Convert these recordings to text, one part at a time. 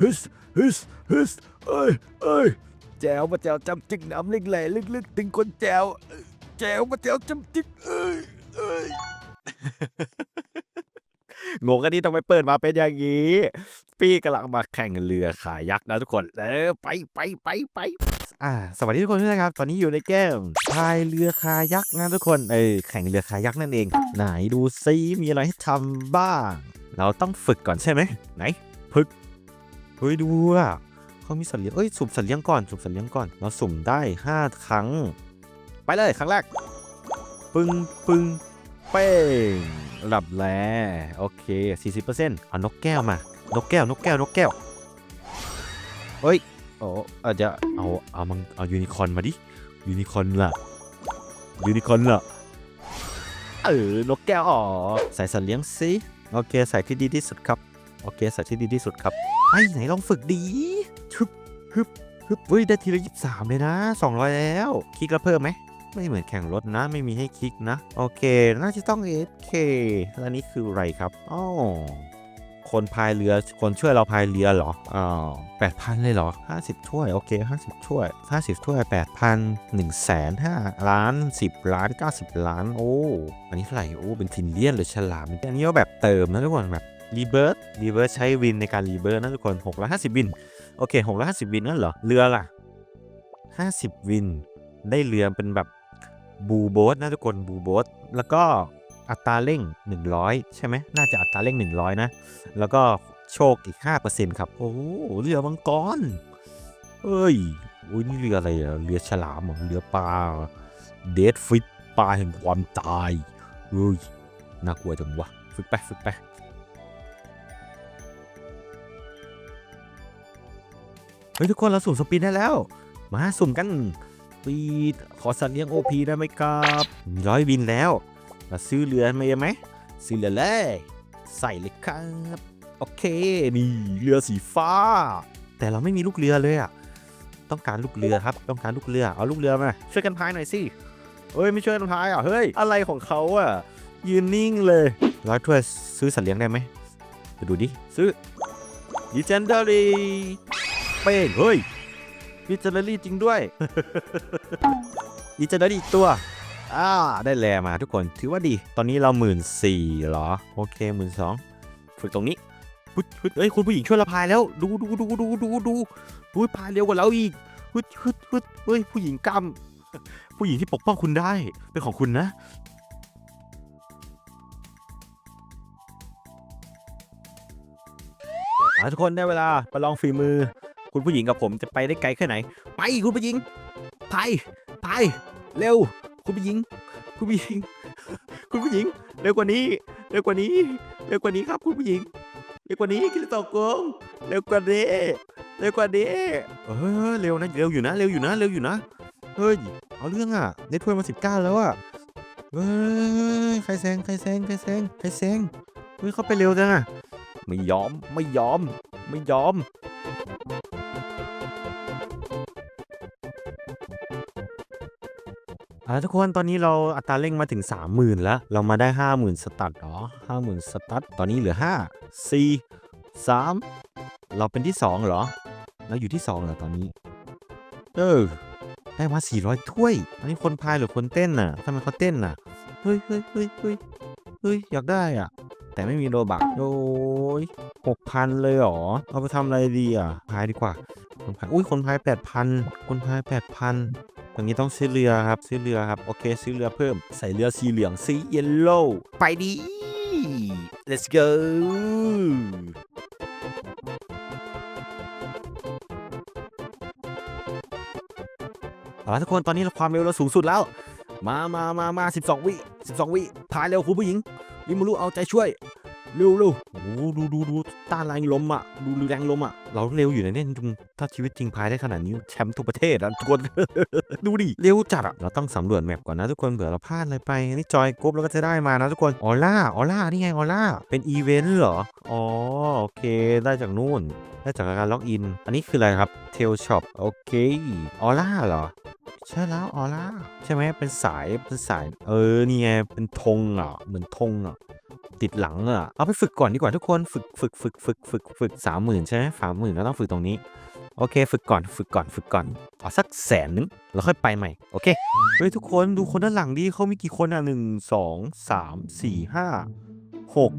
ฮึสฮึสฮึสเอ้ยเอ้ยแจวมาแจวจำจิกน้ำเล็กแหล่ลึกๆ ถึงคนแจวแจวมาแจวจำจิกเอ้ยเอ้ยงงกันนี่ทำไมเปิดมาเป็นอย่างนี้ พี่กำลังมาแข่งเรือขายักษ์นะทุกคน เออไปไปไปไปอ่าสวัสดีทุกคนด้วยนะครับ ตอนนี้อยู่ในเกมพายเรือคายักนะทุกคนเออแข่งเรือคายักนั่นเอง ไหนดูซิมีอะไรให้ทำบ้าง เราต้องฝึกก่อนใช่ไหมไหนฝึก เฮ้ยดูอะเขามีสัตว์เลี้ยงเอ้ยสุ่มสัตว์เลี้ยงก่อนสุ่มสัตว์เลี้ยงก่อนเราสุ่มได้ 5 ครั้ง ไปเลยครั้งแรก ปึ้งปึ้งเป้งหลับแล้วโอเค 40%เอานกแก้วมา นกแก้วนกแก้วนกแก้วเฮ้ยโอ้อาจจะเอาเอามังเอายูนิคอร์นมาดิยูนิคอร์นล่ะยูนิคอร์นล่ะเออนกแก้วอ๋อใส่สัตว์เลี้ยงสิโอเคใส่ที่ดีที่สุดครับ โอเคใส่ที่ดีที่สุดครับ ไอ้ไหนลองฝึกดีฮึบฮึบฮึบเฮ้ยได้ทีละยี่สามเลยนะ 200 แล้ว คลิกแล้วเพิ่มไหม ไม่เหมือนแข่งรถนะ ไม่มีให้คลิกนะ โอเค น่าจะต้อง SK แล้วนี้คืออะไรครับอ๋อคนพายเรือ คนช่วยเราพายเรือเหรออ๋อแปดพันเลยเหรอ 50 ถ้วย โอเค50ถ้วย 50 ถ้วย 8,000 1แสน5ล้าน 10 ล้าน 90 ล้าน โอ้ อันนี้เท่าไหร่ โอ้ เป็นฟินเลียนหรือฉลาม อันนี้ก็แบบเติมนะทุกคนแบบ รีเบิร์ตรีเบิร์ตใช้วินในการรีเบิร์ตนะทุกคน 650 วิน โอเค 650 วินนั่นเหรอ เรือล่ะ 50 วิน ได้เรือเป็นแบบบูโบ๊ทนะทุกคนบูโบ๊ทแล้วก็อัตราเร่ง 100 ใช่ไหมน่าจะอัตราเร่ง 100 นะ แล้วก็โชคอีก 5%ครับ โอ้โหเรือมังกรเอ้ยโอ้ยนี่เรืออะไรอะเรือฉลามเหรอเรือปลาเดดฟิตปลาแห่งความตายเฮ้ยน่ากลัวจังวะ ฝึกไปฝึกไป ฮ้ยทุกคนเราสุ่มสปินได้แล้ว มาสุ่มกันปีดขอสัตว์เลี้ยงโอพีได้ไหมครับร้อยบินแล้วมาซื้อเรือมาไหมซื้อเรือเลยใส่เลยครับโอเคนี่เรือสีฟ้า แต่เราไม่มีลูกเรือเลยอะต้องการลูกเรือครับ ต้องการลูกเรือเอาลูกเรือมาช่วยกันพายหน่อยสิเฮ้ยไม่ช่วยกันพายอะเฮ้ยอะไรของเขาอะยืนนิ่งเลยร้อยถ้วยซื้อสัตว์เลี้ยงได้ไหมไปดูดิซื้อดิ เป้งเฮ้ยมีเจเนอรี่จริงด้วย มีเจเนอรี่อีกตัวอ่าได้แลมาทุกคนถือว่าดี ตอนนี้เราหมื่นสี่เหรอ โอเคหมื่นสองฝึกตรงนี้ฮึดฮึดเฮ้ยคุณผู้หญิงช่วยเราพายแล้ว ดูดูดูดูดูดูดูพายเร็วกว่าเราอีกฮึดฮึดฮึดเฮ้ยผู้หญิงกำผู้หญิงที่ปกป้องคุณได้เป็นของคุณนะทุกคนได้เวลาประลองฝีมือ คุณผู้หญิงกับผมจะไปได้ไกลแค่ไหน ไปคุณผู้หญิง ไป ไป เร็ว คุณผู้หญิง คุณผู้หญิง คุณผู้หญิง เร็วกว่านี้ เร็วกว่านี้ เร็วกว่านี้ครับ คุณผู้หญิง เร็วกว่านี้กินตอกงเร็วกว่านี้ เร็วกว่านี้ เออเร็วนะ เร็วอยู่นะ เร็วอยู่นะ เร็วอยู่นะ เฮ้ย เอาเรื่องอะได้ถ้วยมาสิบเก้าแล้วอะเฮ้ย ใครแซง ใครแซง ใครแซง ใครแซง เฮ้ย เขาไปเร็วจังอะ ไม่ยอม ไม่ยอม ไม่ยอม อ่าทุกคนตอนนี้เราอัตราเร่งมาถึง 30,000 แล้ว เรามาได้ 50,000 สตัดเหรอ50,000 สตัดตอนนี้เหลือ 5 4 3 เราเป็นที่ 2 เหรอ เราอยู่ที่ 2 เหรอตอนนี้ เออ ได้มา 400 ถ้วย อันนี้คนพายหรือคนเต้นน่ะทำไมเขาเต้นน่ะ เฮ้ยเฮ้ยเฮ้ยเฮ้ยเฮ้ยอยากได้อะ แต่ไม่มีโลบักโอ้ยหกพันเลยเหรอ เอาไปทำอะไรดีอะ พายดีกว่า คนพาย อุ้ยคนพายแปดพันคนพายแปดพัน รงนี้ต้องซื้อเรือครับซื้อเรือครับ โอเค ซื้อเรือเพิ่มใส่เรือสีเหลืองสีเยลโล่ไปดี let's go เอาละทุกคนตอนนี้ความเร็วเราสูงสุดแล้ว มามามามา12 วิ12 วิพายเร็วคุณผู้หญิงริมารุเอาใจช่วยเร็วเร็วโอ้ดูดูดู ต้านแรงลมอะ ดูแรงลมอะ เราเร็วอยู่นะเนี่ยจริงถ้าชีวิตจริงพายได้ขนาดนี้แชมป์ทุกประเทศนะทุกคน ดูดิ เร็วจัดอะ เราต้องสำรวจแมปก่อนนะทุกคนเผื่อเราพลาดอะไรไป นี่จอยกรุ๊ปแล้วก็จะได้มานะทุกคน ออล่า ออล่า นี่ไงออล่า เป็นอีเวนต์เหรอ อ๋อโอเค ได้จากนู่น ได้จากการล็อกอิน อันนี้คืออะไรครับ เทลช็อป โอเค ออล่าเหรอใช่แล้วออล่าใช่ไหมเป็นสายเป็นสาย เออนี่ไงเป็นธงอะเหมือนธงอะ ติดหลังอะเอาไปฝึกก่อนดีกว่าทุกคน ฝึกฝึกฝึกฝึกฝึกฝึกสามหมื่นใช่ไหมสามหมื่นแล้วต้องฝึกตรงนี้ โอเค ฝึกก่อน ฝึกก่อน ฝึกก่อน เอาสักแสนนึง แล้วค่อยไปใหม่ โอเค เฮ้ยทุกคนดูคนด้านหลังดิเขามีกี่คนอะหนึ่งสองสามสี่ห้าหก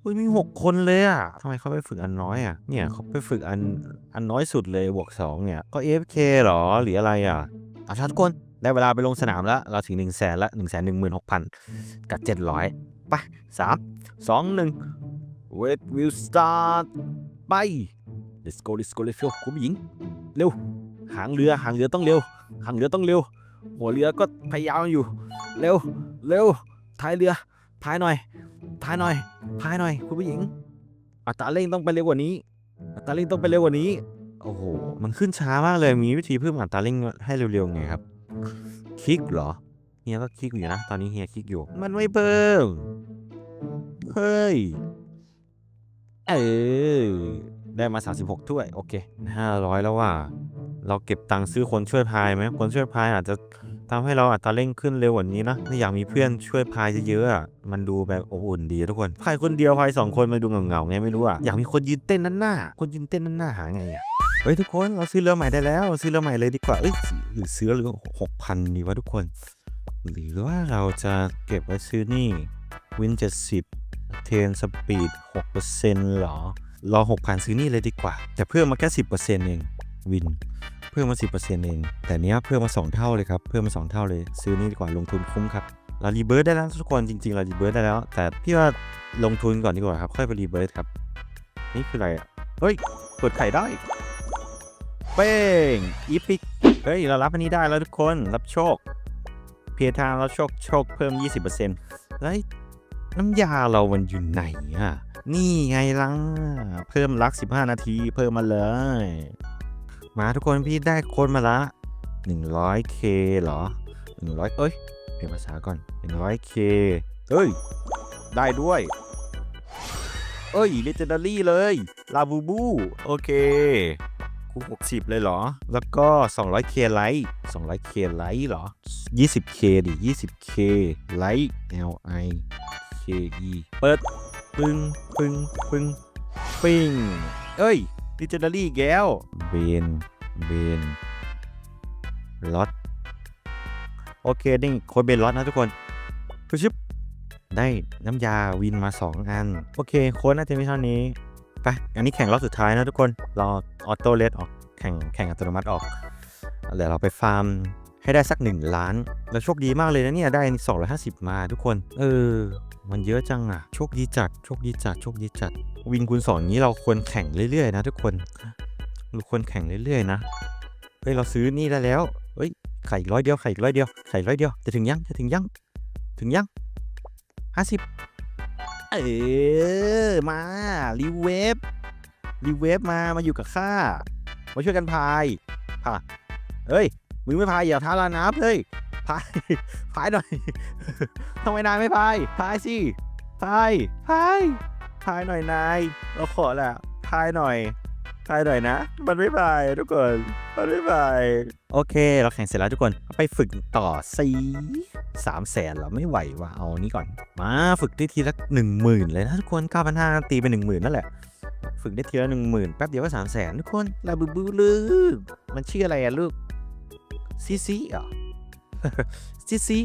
เฮ้ยมีหกคนเลยอะทำไมเขาไปฝึกอันน้อยอะ เนี่ยเขาไปฝึกอันอันน้อยสุดเลยบวกสองเนี่ย ก็ AFK เหรอหรืออะไรอะเอาชาทุกคนได้เวลาไปลงสนามแล้ว เราถึงหนึ่งแสนละหนึ่งแสนหนึ่งหมื่นหกพันกับเจ็ดร้อย ไปสามสองหนึ่ง Wait will start ไป let's go let's go let's go คุณผู้หญิง เร็ว หางเรือ หางเรือต้องเร็ว หางเรือต้องเร็ว หัวเรือก็พยายามอยู่ เร็ว เร็ว ท้ายเรือพายหน่อยพายหน่อยพายหน่อย คุณผู้หญิง อัตราเร่งต้องไปเร็วกว่านี้ อัตราเร่งต้องไปเร็วกว่านี้ โอ้โห มันขึ้นช้ามากเลย มีวิธีเพิ่มอัตราเร่งให้เร็วๆไงครับ คลิกเหรอ เฮียก็คลิกอยู่นะ ตอนนี้เฮียคลิกอยู่ มันไม่เพิ่ม เฮ้ย เออ ได้มา 36 ถ้วย โอเค 500 แล้วว่า เราเก็บตังค์ซื้อคนช่วยพายไหม คนช่วยพายอาจจะทำให้เราอัตราเร่งขึ้นเร็วกว่านี้นะถ้าอยากมีเพื่อนช่วยพายเยอะๆอะมันดูแบบอบอุ่นดีทุกคนพายคนเดียวพายสองคนมันดูเหงาๆไงไม่รู้อะอยากมีคนยืนเต้นนั่นหน้า คนยืนเต้นนั่นหน้าหาไงอะเฮ้ยทุกคนเราซื้อเรือใหม่ได้แล้ว ซื้อเรือใหม่เลยดีกว่าเอ้ยหรือซื้อเรือหกพันดีวะทุกคน หรือว่าเราจะเก็บไว้ซื้อนี่วินเจ็ดสิบเทนสปีดหกเปอร์เซ็นต์หรอ รอหกพันซื้อนี่เลยดีกว่า แต่เพิ่มมาแค่สิบเปอร์เซ็นต์เองวินเพิ่มมาสิบเปอร์เซ็นต์เอง แต่เนี้ยเพิ่มมาสองเท่าเลยครับ เพิ่มมาสองเท่าเลยซื้อนี่ดีกว่าลงทุนคุ้มครับเรารีเบิร์ดได้แล้วทุกคนจริงๆเรารีเบิร์ดได้แล้ว แต่พี่ว่าลงทุนก่อนดีกว่าครับ ค่อยไปรีเบิร์ดครับ นี่คืออะไรอะเฮ้ยเปิดไข่ได้เป้งอีพิกเฮ้ยเรารับอันนี้ได้แล้วทุกคนรับโชค เพียทางเราโชคโชคเพิ่ม 20%แล้วไอ้น้ำยาเรามันอยู่ไหนอะ นี่ไงล่ะ เพิ่มรัก 15 นาที เพิ่มมาเลย มาทุกคนพี่ได้โค้ดมาละ 100k เหรอ 100 เอ้ย เปลี่ยนภาษาก่อน 100k เอ้ย ได้ด้วย เอ้ย legendary เลย ลาบูบู โอเค คู60 เลยเหรอ แล้วก็ 200k ไลท์ 200k ไลท์เหรอ 20k ดิ 20k ไลท์ L I K E เปิด ปึ้งปึ้งปึ้งปิ้ง เอ้ย legendary อีกแล้ว เบน เบนล็อตโอเคนี่โค้ดเบนล็อตนะทุกคนปึ๊ชิบได้น้ำยาวินมา 2 อัน โอเค โค้ดน่าจะมีเท่านี้ ไป อันนี้แข่งรอบสุดท้ายนะทุกคนรอออโต้เลสออก แข่งแข่งอัตโนมัติออก เดี๋ยวเราไปฟาร์มให้ได้สัก 1 ล้าน แล้วโชคดีมากเลยนะเนี่ยได้ 250 มาทุกคน เออ มันเยอะจังอะโชคดีจัด โชคดีจัด โชคดีจัด วินคูณสองนี้เราควรแข่งเรื่อยๆนะทุกคนเราควรแข่งเรื่อยๆนะเฮ้ยเราซื้อนี่ได้แล้วเฮ้ยไข่อีกร้อยเดียวไข่อีกร้อยเดียวไข่ร้อยเดียวจะถึงยังจะถึงยัง ถึงยังห้าสิบ เออ มารีเวฟรีเวฟมามาอยู่กับข้ามาช่วยกันพายพาเฮ้ยมึงไม่พายอย่าท้าลาน้ำเฮ้ยพายพายหน่อยทำไมนายไม่พายพายสิพายพายพายหน่อยนายเราขอแหละพายหน่อย พายหน่อยนะ มันไม่พายทุกคน มันไม่พายโอเค เราแข่งเสร็จแล้วทุกคน ไปฝึกต่อสีสามแสนเราไม่ไหวว่ะ เอานี้ก่อน มาฝึกได้ทีละหนึ่งหมื่นเลยนะทุกคนเก้าพันห้าตีไปหนึ่งหมื่นนั่นแหละ ฝึกได้ทีละหนึ่งหมื่นแป๊บเดียวก็สามแสนทุกคนลาบูบูลูกมันชื่ออะไรอะลูกซีซีเหรอซีซี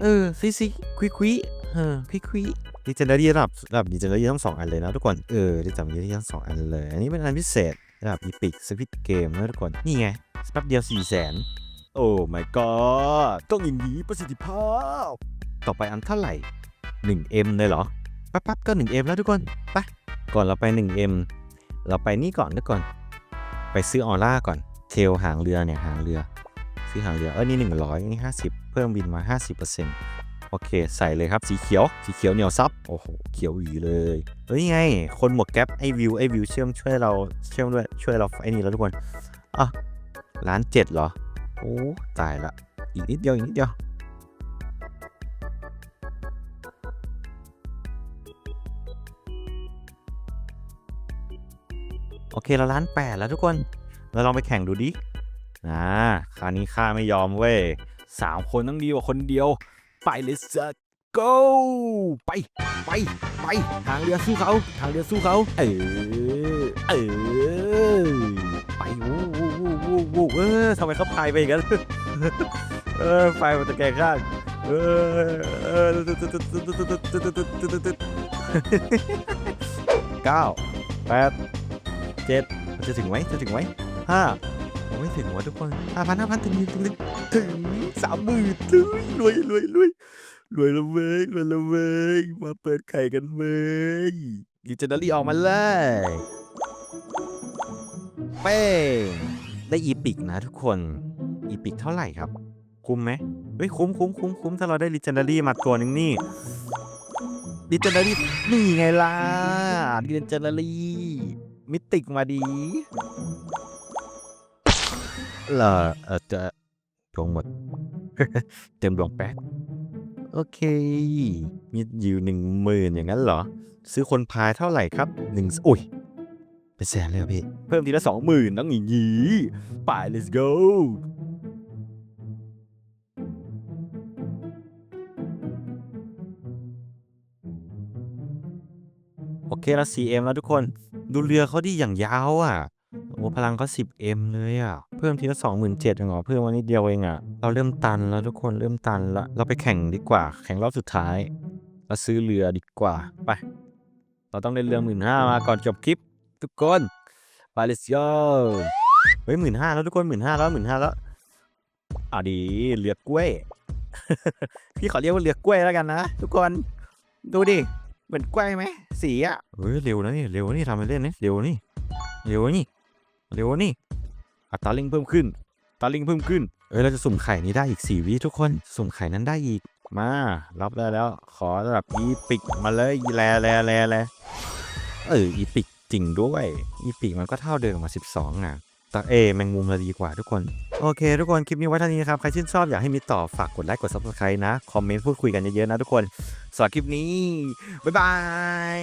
เออซีซีควิควิเออควิควิ ดิจิทัลระดับระดับดิจิทัลทั้งสองอันเลยนะทุกคน เออดิจิทัลทั้งสองอันเลย อันนี้เป็นอันพิเศษระดับอีพิกสวิตเกมนะทุกคน นี่ไงแป๊บเดียวสี่แสนโอ้ my god ต้องอย่างนี้ประสิทธิภาพ ต่อไปอันเท่าไหร่ 1M เลยเหรอแป๊บๆก็ 1M แล้วทุกคน ไป ก่อนเราไป 1M เราไปนี่ก่อนทุกคน ไปซื้อออร่าก่อน เทลหางเรือเนี่ยหางเรือ ซื้อหางเรือ เออนี่ 100 นี่ 50 เพิ่มบินมา 50% โอเค ใส่เลยครับสีเขียวสีเขียวเหนียวซับโอ้โหเขียวหวีเลยเฮ้ยไง คนหมวกแก๊ปไอวิวไอวิวเชื่อมช่วยเราเชื่อมด้วยช่วยเราไอนี่แล้วทุกคนอะล้านเจ็ดเหรอโอ้ตายละอีกนิดเดียวอีกนิดเดียวโอเคเราล้านแปดแล้วทุกคน เราลองไปแข่งดูดิอ่าคราวนี้ข้าไม่ยอมเว้ยสามคนต้องดีกว่าคนเดียว ไปเลยสัก go ไปไปไป ทางเรือสู้เขาทางเรือสู้เขาเออเออไปวู้วู้วู้วู้วู้เออทำไมเขาพายไปอย่างนั้นเออไฟมันตะแกรงข้างเออเออเก้าแปดเจ็ดจะถึงไหมจะถึงไหมห้าโอ้ยถึงวะทุกคนห้าพันห้าพันถึงถึงถึง ถึงสามหมื่นถึงรวยรวยรวยรวยละเว้ยรวยละเว้ยมาเปิดไข่กันเว้ยลิเจนดารี่ออกมาเลยเป้งได้อีพิกนะทุกคน อีพิกเท่าไหร่ครับ คุ้มไหมเฮ้ยคุ้มคุ้มคุ้มคุ้มถ้าเราได้ลิเจนดารี่มาตัวหนึ่งนี่ลิเจนดารี่นี่ไงล่ะลิเจนดารี่มิติกมาดีเหรอเออ จงหมด เต็มดวงแป๊กโอเค มีอยู่หนึ่งหมื่นอย่างนั้นเหรอ ซื้อคนพายเท่าไหร่ครับหนึ่งอุ้ย เป็นแสนเลยพี่ เพิ่มทีละสองหมื่นต้องอย่างงี้ไป let's go โอเคละ 4M แล้วทุกคน ดูเรือเขาดีอย่างยาวอะ โอ้พลังเขา 10M เลยอะ พิ่มทีละ27,000เองเหรอเพิ่มวันนี้เดียวเองอะเราเริ่มตันแล้วทุกคนเริ่มตันแล้วเราไปแข่งดีกว่า แข่งรอบสุดท้ายเราซื้อเรือดีกว่าไป เราต้องได้เรือหมื่นห้ามาก่อนจบคลิป ทุกคนไป let's go เฮ้ยหมื่นห้าแล้วทุกคนหมื่นห้าแล้วหมื่นห้าแล้วอะดีเรือกล้วย พี่ขอเรียกว่าเรือกล้วยแล้วกันนะทุกคนดูดิเหมือนกล้วยไหมสีอะเฮ้ยเร็วนะนี่เร็วนี่ทำไปเล่นนี่เร็วนี่เร็วนี่เร็วนี่ อัตราเร่งเพิ่มขึ้นอัตราเร่งเพิ่มขึ้น เอ้ย เราจะสุ่มไข่นี้ได้อีกสี่วิทุกคน สุ่มไข่นั้นได้อีก มา รับได้แล้ว ขอระดับอีปิกมาเลยแลแลแลแลเออ อีปิกจริงด้วย อีปิกมันก็เท่าเดิมมา 12อะแต่เอแมงมุมเราดีกว่าทุกคน โอเค ทุกคน คลิปนี้ไว้เท่านี้นะครับ ใครชื่นชอบอยากให้มีต่อ ฝากกดไลค์ กด subscribe นะ คอมเมนต์พูดคุยกันเยอะๆนะทุกคนสำหรับคลิปนี้ บ๊ายบาย